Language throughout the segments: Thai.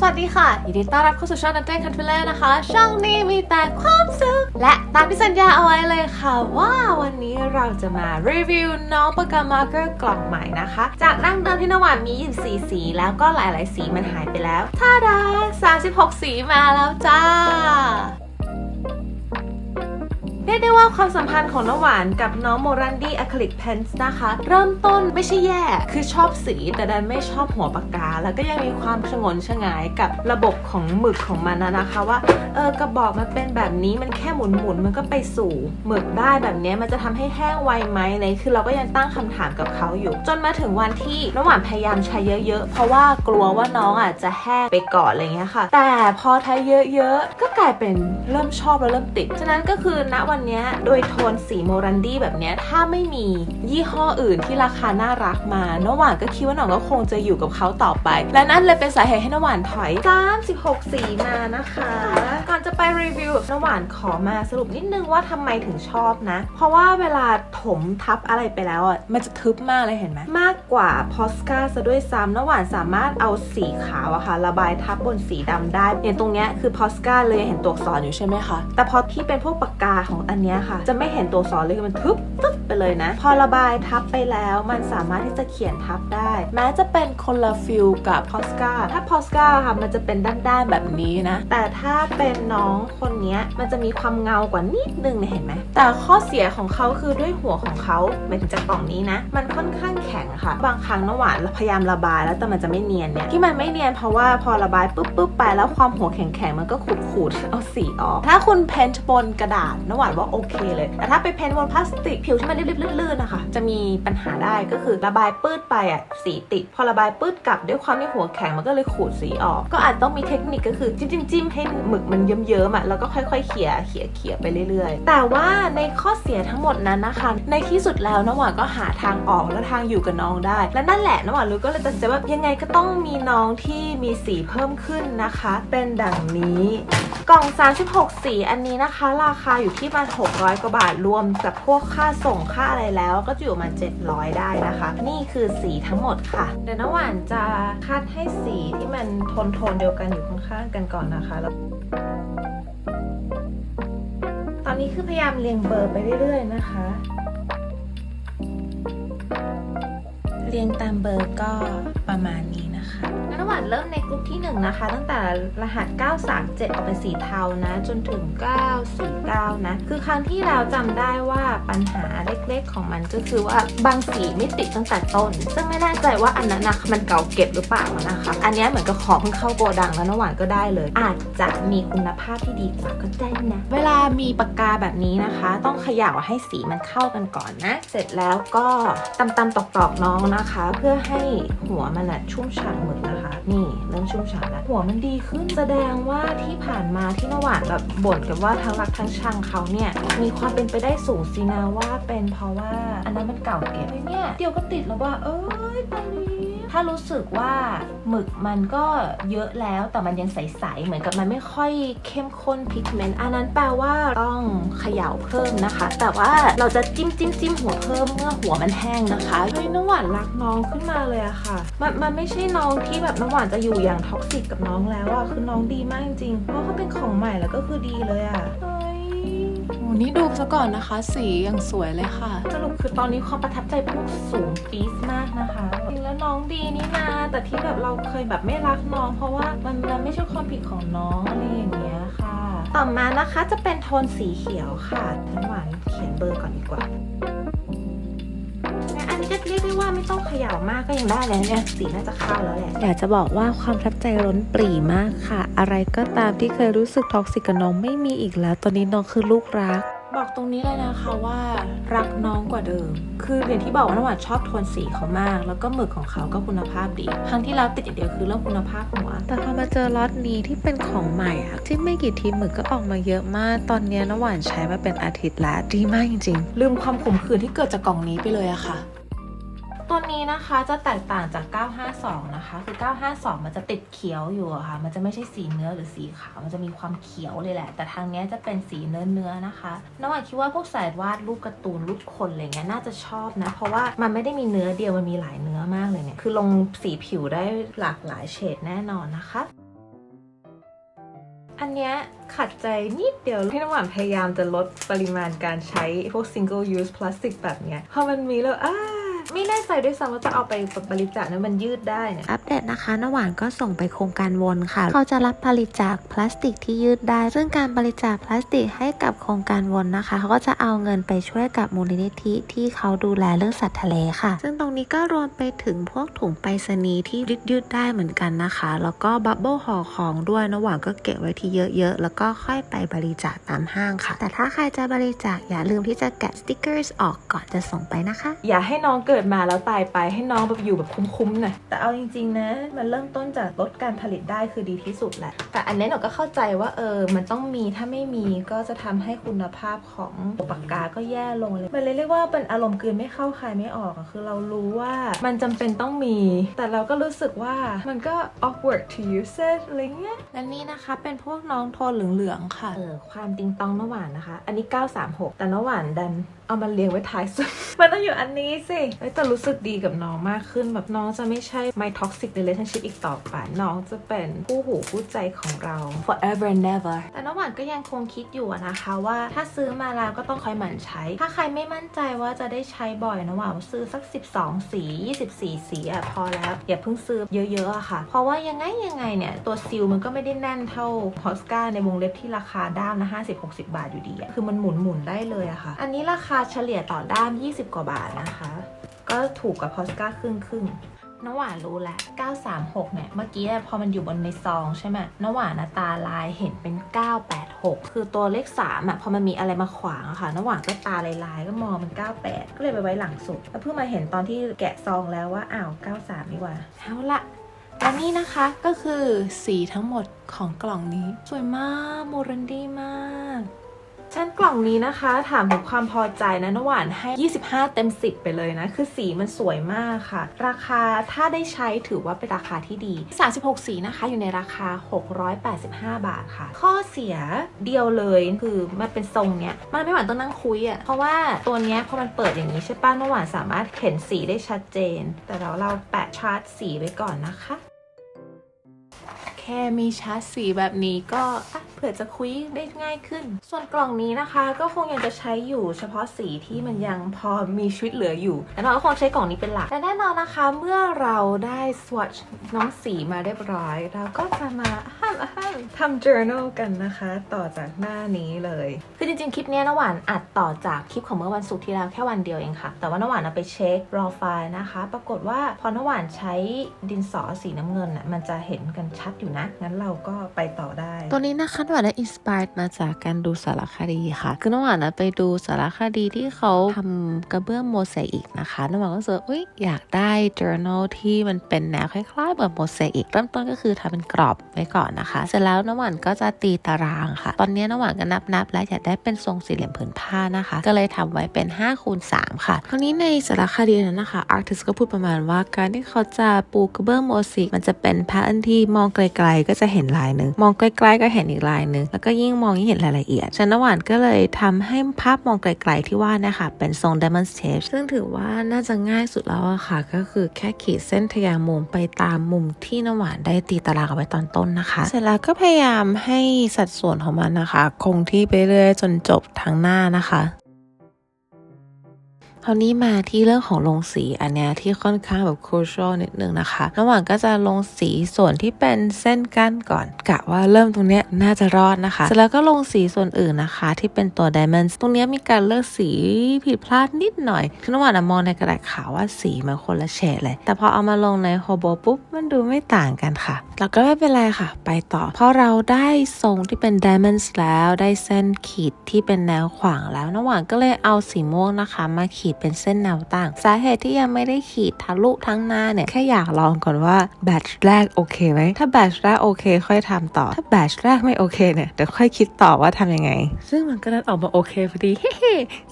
สวัสดีค่ะยินดีต้อนรับเข้าสู่ช่องนันเต้คันฟิลเลนะคะ ช่องนี้มีแต่ความสุข และตามที่สัญญาเอาไว้เลยค่ะ ว่าวันนี้เราจะมารีวิวน้องปากกามาร์เกอร์กล่องใหม่นะคะ จากดั้งเดิมที่นวานมี 24 สีแล้วก็หลาย ๆ สีมันหายไปแล้วท่าดา36 สีมาแล้วจ้า เรียกได้ว่าความสัมพันธ์ของน้ำหวานกับน้องโมรันดี้อะคริลิกเพนส์นะคะ เริ่มต้นไม่ใช่แย่ คือชอบสีแต่ดันไม่ชอบหัวปากกา แล้วก็ยังมีความชงนชงายกับระบบของหมึกของมันนะคะว่าเออกระบอกมันเป็นแบบนี้มันแค่หมุนหมุนๆมันก็ไปสู่หมึกได้แบบนี้มันจะทำให้แห้งไวไหมเลยคือเราก็ยังตั้งคำถามกับเขาอยู่ จนมาถึงวันที่น้ำหวานพยายามใช้เยอะๆ เพราะว่ากลัวว่าน้องอะจะแห้งไปก่อนอะไรเงี้ยค่ะ แต่พอใช้เยอะๆก็กลายเป็นเริ่มชอบแล้วเริ่มติดฉะนั้นก็คือณวันเนี้ยโดยโทนสีโมรันดี้แบบเนี้ยถ้าไม่มียี่ห้ออื่นที่ราคาน่ารักมาน้ำหวานก็คิดว่าน้องก็คงจะอยู่กับเขาต่อไป และนั่นเลยเป็นสาเหตุให้น้ำหวานถอย 36 สีมานะคะ ก่อนจะไปรีวิวน้ำหวานขอมาสรุปนิดนึงว่าทำไมถึงชอบนะ เพราะว่าเวลาถมทับอะไรไปแล้วอะมันจะทึบมากเลยเห็นไหมมากกว่าพอสกาซะด้วยซ้ำน้ำหวานสามารถเอาสีขาวอะค่ะระบายทับบนสีดำได้อย่างตรงเนี้ยคือพอสกาเลยเห็นตัวอักษรอยู่ใช่ไหมคะแต่พอที่เป็นพวกปากกาของอันนี้ค่ะ จะไม่เห็นตัวอักษรเลยคือมันทึบตึ๊บ ไปเลยนะ พอระบายทับไปแล้วมันสามารถที่จะเขียนทับได้ แม้จะเป็นคนละฟิลกับพอสกาถ้าพอสกาค่ะมันจะเป็นด้านๆแบบนี้นะ แต่ถ้าเป็นน้องคนเนี้ยมันจะมีความเงากว่านิดนึงเนี่ยเห็นไหมแต่ข้อเสียของเขาคือด้วยหัวของเขาหมายถึงจากกล่องนี้นะ มันค่อนข้างแข็งค่ะ บางครั้งน้ำหวานพยายามระบายแล้วแต่มันจะไม่เนียนเนี่ยที่มันไม่เนียนเพราะว่าพอระบายปุ๊บปุ๊บไปแล้วความหัวแข็งๆมันก็ขูดขูดๆเอาสีออก ถ้าคุณเพ้นท์บนกระดาษน้ำหวานว่าโอเคเลยแต่ถ้าไปเพ้นท์บนพลาสติกผิวที่มันริบๆลื่นๆนะคะ จะมีปัญหาได้ก็คือระบายปื้ดไปอะสีติด พอระบายปื้ดกลับด้วยความที่หัวแข็งมันก็เลยขูดสีออก ก็อาจต้องมีเทคนิคก็คือจิ้มจิ้มให้หมึกมันเยิ้มๆอะแล้วก็ค่อยๆเขี่ยเขี่ยเขี่ยไปเรื่อยๆ แต่ว่าในข้อเสียทั้งหมดนั้นนะคะ ในที่สุดแล้วน้ำหวานก็หาทางออกและทางอยู่กับน้องได้ และนั่นแหละน้ำหวานรู้ก็เลยตัดใจว่ายังไงก็ต้องมีน้องที่มีสีเพิ่มขึ้นนะคะ เป็นดังนี้กล่อง 36 สีอันนี้นะคะ ราคาอยู่ที่ประมาณ600 กว่าบาทรวมกับพวกค่าส่งค่าอะไรแล้วก็จะอยู่ประมาณ700 ได้นะคะ นี่คือสีทั้งหมดค่ะ เดี๋ยวน้ำหวานจะคัดให้สีที่มันโทนโทนเดียวกันอยู่ข้างๆกันก่อนนะคะแล้วตอนนี้คือพยายามเรียงเบอร์ไปเรื่อยๆนะคะ เรียงตามเบอร์ก็ประมาณนี้ นะคะแล้วระหว่างเริ่มในกลุ่มที่ 1 นะคะ ตั้งแต่รหัส 937 ออกเป็นสีเทานะ จนถึง 949 นะ คือครั้งที่แล้วจำได้ว่าปัญหาเล็กๆ ของมันก็คือว่าบางสีไม่ติดตั้งแต่ต้น ซึ่งไม่แน่ใจว่าอันนั้นนะมันเก่าเก็บหรือเปล่านะคะ อันนี้เหมือนกับของเพิ่งเข้าโกดังแล้วน้ำหวานก็ได้เลย อาจจะมีคุณภาพที่ดีกว่าก็ได้นะ เวลามีปากกาแบบนี้นะคะ ต้องเขย่าให้สีมันเข้ากันก่อนนะ เสร็จแล้วก็ตำตำๆตอกๆน้องนะคะ เพื่อให้หัวมันอะชุ่มฉ่ำหมึกนะคะนี่เริ่มชุ่มฉ่ำแล้วหัวมันดีขึ้นแสดงว่าที่ผ่านมาที่นหวานแบบบ่นกันว่าทั้งรักทั้งชังเขาเนี่ยมีความเป็นไปได้สูงสินะว่าเป็นเพราะว่า อันนั้นมันเก่าเก็บเฮ้เนี่ยเดี๋ยวก็ติดแล้วว่า เอ้ยตอนนี้ ถ้ารู้สึกว่าหมึกมันก็เยอะแล้วแต่มันยังใสๆเหมือนกับมันไม่ค่อยเข้มข้นพิกเมนต์อันนั้นแปลว่าต้องเขย่าเพิ่มนะคะ แต่ว่าเราจะจิ้มจิ้มจิ้มหัวเพิ่มเมื่อหัวมันแห้งนะคะเฮ้ยน้ำหวานรักน้องขึ้นมาเลยอะค่ะ มันมันไม่ใช่น้องที่แบบน้ำหวานจะอยู่อย่างท็อกซิกกับน้องแล้วอะคือน้องดีมากจริงๆเพราะเขาเป็นของใหม่แล้วก็คือดีเลยอะเฮ้ยโอ้ นี่ดูซะก่อนนะคะ สีอย่างสวยเลยค่ะ สรุปคือตอนนี้ความประทับใจพุ่งสูงปี๊ดมากนะคะจริงแล้วน้องดีนี่นาแต่ที่แบบเราเคยแบบไม่รักน้อง เพราะว่ามันมันไม่ใช่ความผิดของน้องอะไรอย่างเงี้ยค่ะ ต่อมานะคะจะเป็นโทนสีเขียวค่ะฉันหวานเขียนเบอร์ก่อนดีกว่า เรียกได้ว่าไม่ต้องเขย่ามากก็ยังได้แล้วเนี่ยสีน่าจะเข้าแล้วแหละอยากจะบอกว่าความประทับใจล้นปรีมากค่ะ อะไรก็ตามที่เคยรู้สึกท็อกซิกกับน้องไม่มีอีกแล้ว ตอนนี้น้องคือลูกรักบอกตรงนี้เลยนะคะว่ารักน้องกว่าเดิม คืออย่างที่บอกว่าน้ำหวานชอบโทนสีเขามาก แล้วก็หมึกของเขาก็คุณภาพดี ครั้งที่แล้วติดอย่างเดียวคือเรื่องคุณภาพหัวแต่พอมาเจอล็อตนี้ที่เป็นของใหม่อะที่ไม่กี่ทีหมึกก็ออกมาเยอะมาก ตอนเนี้ยน้ำหวานใช้มาเป็นอาทิตย์แล้วดีมากจริง ๆ ลืมความขมขื่นที่เกิดจากกล่องนี้ไปเลยอะค่ะ ตัวนี้นะคะจะแตกต่างจาก 952 นะคะ คือ 952 มันจะติดเขียวอยู่ค่ะ มันจะไม่ใช่สีเนื้อหรือสีขาว มันจะมีความเขียวเลยแหละ แต่ทางนี้จะเป็นสีเนื้อเนื้อๆนะคะน้องอะคิดว่าพวกสายวาดรูปการ์ตูนรูปคนอะไรเงี้ยน่าจะชอบนะ เพราะว่ามันไม่ได้มีเนื้อเดียว มันมีหลายเนื้อมากเลยเนี่ย คือลงสีผิวได้หลากหลายเฉดแน่นอนนะคะอันเนี้ยขัดใจนิดเดียวพี่น้ำหวานพยายามจะลดปริมาณการใช้พวก single use plastic แบบเนี้ยพอมันมีแล้วอ้า ไม่แน่ใจด้วยซ้ำว่าจะเอาไปบริจาคนะมันยืดได้เนี่ยอัปเดตนะคะน้ำหวานก็ส่งไปโครงการวนค่ะ เขาจะรับบริจาคพลาสติกที่ยืดได้ ซึ่งการบริจาคพลาสติกให้กับโครงการวนนะคะ เขาก็จะเอาเงินไปช่วยกับมูลนิธิที่เขาดูแลเรื่องสัตว์ทะเลค่ะ ซึ่งตรงนี้ก็รวมไปถึงพวกถุงไปรษณีย์ที่ยืดยืดได้เหมือนกันนะคะ แล้วก็บับเบิลห่อของด้วยน้ำหวานก็เก็บไว้ที่เยอะๆ แล้วก็ค่อยไปบริจาคตามห้างค่ะ แต่ถ้าใครจะบริจาคอย่าลืมที่จะแกะสติกเกอร์ออกก่อนจะส่งไปนะคะ อย่าให้น้องเกิดมาแล้วตายไปให้น้องแบบอยู่แบบคุ้มๆหน่อยแต่เอาจริง ๆ นะ มันเริ่มต้นจากลดการผลิตได้คือดีที่สุดแหละ แต่อันนี้หนูก็เข้าใจว่าเออ มันต้องมีถ้าไม่มีก็จะทำให้คุณภาพของปากกาก็แย่ลงเลย มันเลยเรียกว่าเป็นอารมณ์กลืนไม่เข้าคายไม่ออกอะคือเรารู้ว่ามันจำเป็นต้องมี แต่เราก็รู้สึกว่ามันก็ awkward to use it อะไรเงี้ยและนี่นะคะเป็นพวกน้องโทนเหลืองๆค่ะเออความติงตองน้ำหวานนะคะ อันนี้ 936 แต่น้ำหวานดัน เอามาเรียงไว้ท้ายสุด มันต้องอยู่อันนี้สิเอ้ยแต่รู้สึกดีกับน้องมากขึ้น แบบน้องจะไม่ใช่ my toxic relationship อีกต่อไป น้องจะเป็นผู้หูผู้ใจของเรา forever and never แต่น้ำหวานก็ยังคงคิดอยู่อะนะคะว่าถ้าซื้อมาแล้วก็ต้องคอยหมั่นใช้ ถ้าใครไม่มั่นใจว่าจะได้ใช้บ่อยนะหวานซื้อสัก 12 สี 24 สีอะพอแล้ว อย่าเพิ่งซื้อเยอะๆอะค่ะ เพราะว่ายังไงยังไงเนี่ยตัวซิลมันก็ไม่ได้แน่นเท่าพอสกาในวงเล็บที่ราคาด้ามนะ50-60 บาทอยู่ดีอะคือมันหมุนหมุนๆได้เลยอะค่ะ อันนี้ราคาเฉลี่ยต่อด้าม 20 กว่าบาทนะคะ ก็ถูกกับพอสกาครึ่งครึ่งน้ำหวานรู้แหละ 936 เนี่ย เมื่อกี้พอมันอยู่บนในซองใช่ไหมน้ำหวานนะตาลายเห็นเป็น 986 คือตัวเลข 3 อะ พอมันมีอะไรมาขวางอะค่ะ น้ำหวานก็ตาลายๆก็มองเป็น98 ก็เลยไปไว้หลังสุด แล้วเพิ่งมาเห็นตอนที่แกะซองแล้วว่า อ้าว 93 นี่ว่าเอาละและนี่นะคะก็คือสีทั้งหมดของกล่องนี้ สวยมากโมเรนดี้มาก ฉันกล่องนี้นะคะ ถามถึงความพอใจนะน้หวานให้ 25 เต็ม 10 ไปเลยนะ คือสีมันสวยมากค่ะ ราคาถ้าได้ใช้ถือว่าเป็นราคาที่ดี 36 สีนะคะ อยู่ในราคา 685 บาทค่ะ ข้อเสียเดียวเลยคือมันเป็นทรงเนี้ยมันไม่หวานต้องนั่งคุยอะ่ะเพราะว่าตัวเนี้ยพอมันเปิดอย่างนี้ใช่ป้ะน้หวานสามารถเห็นสีได้ชัดเจน แต่เราเราแปะชาร์ตสีไว้ก่อนนะคะ แค่มีชาร์จสีแบบนี้ก็ เผื่อจะคุยได้ง่ายขึ้น ส่วนกล่องนี้นะคะ ก็คงยังจะใช้อยู่เฉพาะสีที่มันยังพอมีชีวิตเหลืออยู่แต่เราก็คงใช้กล่องนี้เป็นหลักและแน่นอนนะคะ เมื่อเราได้ swatch น้องสีมาเรียบร้อย เราก็จะมาห้ามห้ามทำ journal กันนะคะ ต่อจากหน้านี้เลย คือจริงๆ คลิปเนี้ยน้ำหวานอัดต่อจากคลิปของเมื่อวันศุกร์ที่แล้วแค่วันเดียวเองค่ะ แต่ว่าน้ำหวานเอาไปเช็ค raw file นะคะ ปรากฏว่าพอน้ำหวานใช้ดินสอสีน้ำเงินอะมันจะเห็นกันชัดอยู่นะ งั้นเราก็ไปต่อได้ ตัวนี้นะคะน้ำหวานได้อินสปายมาจากการดูสารคดีค่ะ คือน้ำหวานนะไปดูสารคดีที่เขาทำกระเบื้องโมเสอิกนะคะน้ำหวานก็รู้สึกอุ๊ยอยากได้ journal ที่มันเป็นแนวคล้ายๆแบบโมเสอิกเริ่มต้นก็คือทำเป็นกรอบไว้ก่อนนะคะ เสร็จแล้วน้ำหวานก็จะตีตารางค่ะ ตอนนี้น้ำหวานก็นับๆ แล้วอยากได้เป็นทรงสี่เหลี่ยมผืนผ้านะคะ ก็เลยทำไว้เป็น5คูณ3ค่ะคราวนี้ในสารคดีนั้นนะคะ artist ก็พูดประมาณว่าการที่เขาจะปูกระเบื้องโมเสกมันจะเป็นแพทเทิร์นที่มองไกล ๆ ก็จะเห็นลายหนึ่งมองใกล้ๆก็เห็นอีกลายหนึ่งแล้วก็ยิ่งมองยิ่งเห็นรายละเอียดฉันนหวานก็เลยทำให้ภาพมองไกลๆที่ว่านะคะเป็นทรง diamond shape ซึ่งถือว่าน่าจะง่ายสุดแล้วอะค่ะ ก็คือแค่ขีดเส้นทยางมุมไปตามมุมที่น้ำหวานได้ตีตารางเอาไว้ตอนต้นนะคะ เสร็จแล้วก็พยายามให้สัดส่วนของมันนะคะ คงที่ไปเรื่อยจนจบทั้งหน้านะคะ คราวนี้มาที่เรื่องของลงสีอันเนี้ยที่ค่อนข้างแบบ crucial นิดนึงนะคะ ระหว่างก็จะลงสีส่วนที่เป็นเส้นกั้นก่อนกะว่าเริ่มตรงเนี้ยน่าจะรอดนะคะ เสร็จแล้วก็ลงสีส่วนอื่นนะคะ ที่เป็นตัว diamond ตรงเนี้ยมีการเลือกสีผิดพลาดนิดหน่อยคือระหว่างมองในกระดาษขาวว่าสีมันคนละเฉดเลย แต่พอเอามาลงในโฮโบปุ๊บมันดูไม่ต่างกันค่ะแล้วก็ไม่เป็นไรค่ะ ไปต่อ เพราะเราได้ทรงที่เป็น diamond แล้วได้เส้นขีดที่เป็นแนวขวางแล้วน้ำหว่านก็เลยเอาสีม่วงนะคะ มาขีดเป็นเส้นแนวตั้ง สาเหตุที่ยังไม่ได้ขีดทะลุทั้งหน้าเนี่ยแค่อยากลองก่อนว่าแบตชแรกโอเคไหมถ้าแบตชแรกโอเค ค่อยทำต่อ ถ้าแบตชแรกไม่โอเคเนี่ยเดี๋ยวค่อยคิดต่อว่าทำยังไง ซึ่งมันก็ดันออกมาโอเคพอดี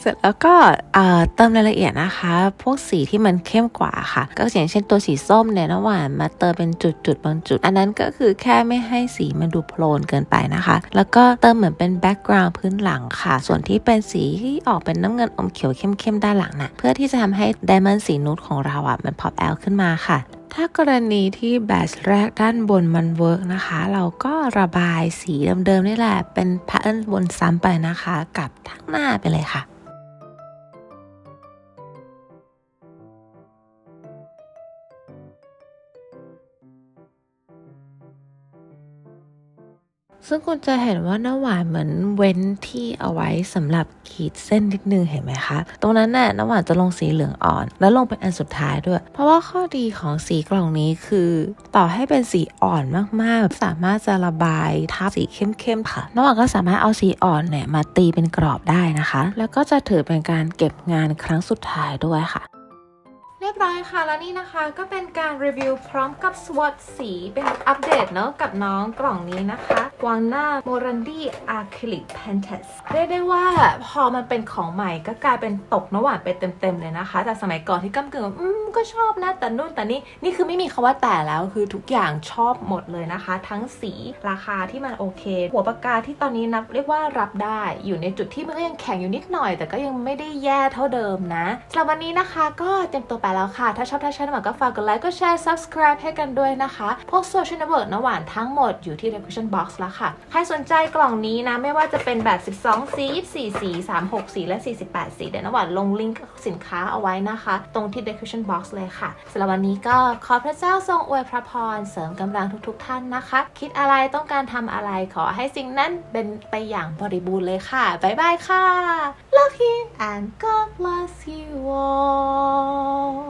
เสร็จแล้วก็เอ่อเติมรายละเอียดนะคะ พวกสีที่มันเข้มกว่าค่ะ ก็อย่างเช่นตัวสีส้มเนี่ยน้ำหวานมาเติมเป็นจุดๆบางจุด อันนั้นก็คือแค่ไม่ให้สีมันดูโพลนเกินไปนะคะ แล้วก็เติมเหมือนเป็นแบ็กกราวด์พื้นหลังค่ะ ส่วนที่เป็นสีที่ออกเป็นน้ำเงินอมเขียวเข้มๆด้านหลังน่ะเพื่อที่จะทำให้ไดมอนด์สีนูดของเราอะมันพอปแอลขึ้นมาค่ะ ถ้ากรณีที่แบชแรกด้านบนมันเวิร์กนะคะ เราก็ระบายสีเดิมๆนี่แหละ เป็นพทเทิร์นบนซ้ำไปนะคะ กับทั้งหน้าไปเลยค่ะ ซึ่งคุณจะเห็นว่าน้ำหวานเหมือนเว้นที่เอาไว้สำหรับขีดเส้นนิดนึงเห็นไหมคะ ตรงนั้นน่ะน้ำหวานจะลงสีเหลืองอ่อน แล้วลงเป็นอันสุดท้ายด้วย เพราะว่าข้อดีของสีกล่องนี้คือ ต่อให้เป็นสีอ่อนมากๆ สามารถจะระบายทับสีเข้มๆค่ะน้ำหวานก็สามารถเอาสีอ่อนเนี่ยมาตีเป็นกรอบได้นะคะ แล้วก็จะถือเป็นการเก็บงานครั้งสุดท้ายด้วยค่ะ เรียบร้อยค่ะ แล้วนี่นะคะก็เป็นการรีวิวพร้อมกับสวอตสีเป็นอัปเดตเนาะกับน้องกล่องนี้นะคะวางหน้าโมรันดี้อะคริลิกแพนเทสเรียกได้ว่าพอมันเป็นของใหม่ก็กลายเป็นตกน้ำหวานไปเต็มๆเลยนะคะแต่สมัยก่อนที่ก้ำกึ่งอืมก็ชอบนะแต่นู่นแต่นี่นี่คือไม่มีคาว่าแต่แล้วคือทุกอย่างชอบหมดเลยนะคะ ทั้งสีราคาที่มันโอเค หัวปากกาที่ตอนนี้นับเรียกว่ารับได้อยู่ในจุดที่มันก็ยังแข็งอยู่นิดหน่อย แต่ก็ยังไม่ได้แย่เท่าเดิมนะสำหรับวันนี้นะคะก็เต็มตัวไปแล้วค่ะ ถ้าชอบถ้าชอบหวานก็ฝากกดไลค์ก็แชร์ subscribe ให้กันด้วยนะคะพวกโซเชียลเน็ตเวิร์กนะหวานทั้งหมดอยู่ที่ description box แล้วค่ะ ใครสนใจกล่องนี้นะ ไม่ว่าจะเป็นแบบ 12 สี 24 สี 36 สี และ 48 สี เดี๋ยวนหวานลงลิงก์สินค้าเอาไว้นะคะ ตรงที่ description box เลยค่ะสำหรับวันนี้ก็ขอพระเจ้าทรงอวยพระพรเสริมกำลังทุกๆทท่านนะคะ คิดอะไรต้องการทำอะไรขอให้สิ่งนั้นเป็นไปอย่างบริบูรณ์เลยค่ะบ๊ายบายค่ะ Love you and God bless you all